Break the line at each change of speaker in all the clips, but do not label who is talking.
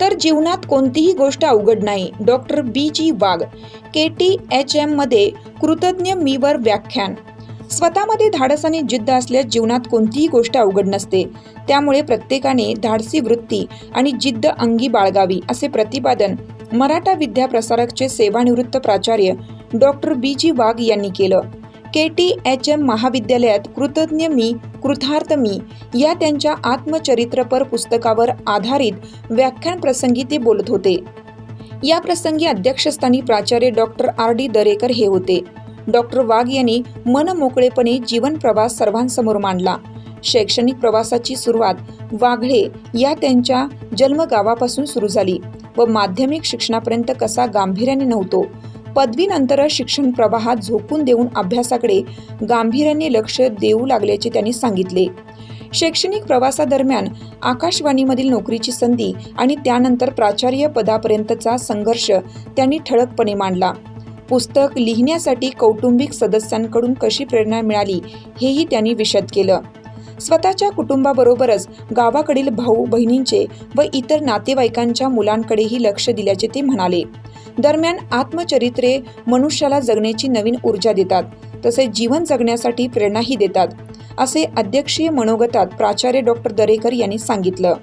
तर जीवनात कोणतीही गोष्ट अवघड नाही. Doctor B G Wagh K T H एममध्ये कृतज्ञ मीवर व्याख्यान. स्वतःमध्ये धाडस आणि जिद्द असल्यास जीवनात कोणतीही गोष्ट अवघड नसते. त्यामुळे प्रत्येकाने धाडसी वृत्ती आणि जिद्द अंगी बाळगावी असे प्रतिपादन मराठा विद्याप्रसारकचे सेवानिवृत्त प्राचार्य डॉक्टर बी जी वाघ यांनी केलं. के टी एच एम महाविद्यालयात कृतज्ञ मी कृतार्थ मी या त्यांच्या आत्मचरित्रपर पुस्तकावर आधारित व्याख्यान प्रसंगी ते बोलत होते. या प्रसंगी अध्यक्षस्थानी प्राचार्य डॉक्टर आर डी दरेकर हे होते. डॉक्टर वाघ यांनी मनमोकळेपणे जीवन प्रवास सर्वांसमोर मांडला. शैक्षणिक प्रवासाची सुरुवात वाघळे या त्यांच्या जन्मगावापासून सुरू झाली व माध्यमिक शिक्षणापर्यंत कसा गांभीर्याने नव्हतो. पदवीनंतर शिक्षण प्रवाहात झोकून देऊन अभ्यासाकडे गांभीर्याने लक्ष देऊ लागल्याचे त्यांनी सांगितले. शैक्षणिक प्रवासादरम्यान आकाशवाणीमधील नोकरीची संधी आणि त्यानंतर प्राचार्य पदापर्यंतचा संघर्ष त्यांनी ठळकपणे मांडला. पुस्तक लिहिण्यासाठी कौटुंबिक सदस्यांकडून कशी प्रेरणा मिळाली हेही त्यांनी विशद केलं. स्वतःच्या कुटुंबाबरोबरच गावाकडील भाऊ बहिणींचे व इतर नातेवाईकांच्या मुलांकडेही लक्ष दिल्याचे ते म्हणाले. दरम्यान आत्मचरित्रे मनुष्याला जगण्याची नवीन ऊर्जा देतात तसेच जीवन जगण्यासाठी प्रेरणाही देतात असे अध्यक्षीय मनोगतात प्राचार्य डॉक्टर दरेकर यांनी सांगितलं.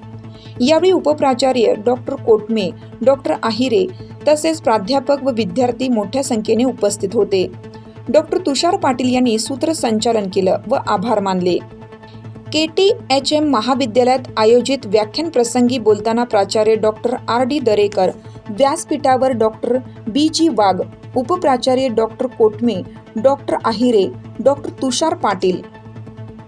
यावेळी उपप्राचार्य डॉक्टर कोटमे डॉक्टर आहिरे तसेच प्राध्यापक व विद्यार्थी मोठ्या संख्येने उपस्थित होते. डॉक्टर तुषार पाटील यांनी सूत्रसंचालन केलं व आभार मानले. के टी एच एम महाविद्यालयात आयोजित व्याख्यान प्रसंगी बोलताना प्राचार्य डॉक्टर आर डी दरेकर व्यासपीठावर doctor B. G. Wagh उपप्राचार्य doctor Kotme doctor Ahire doctor Tushar Patil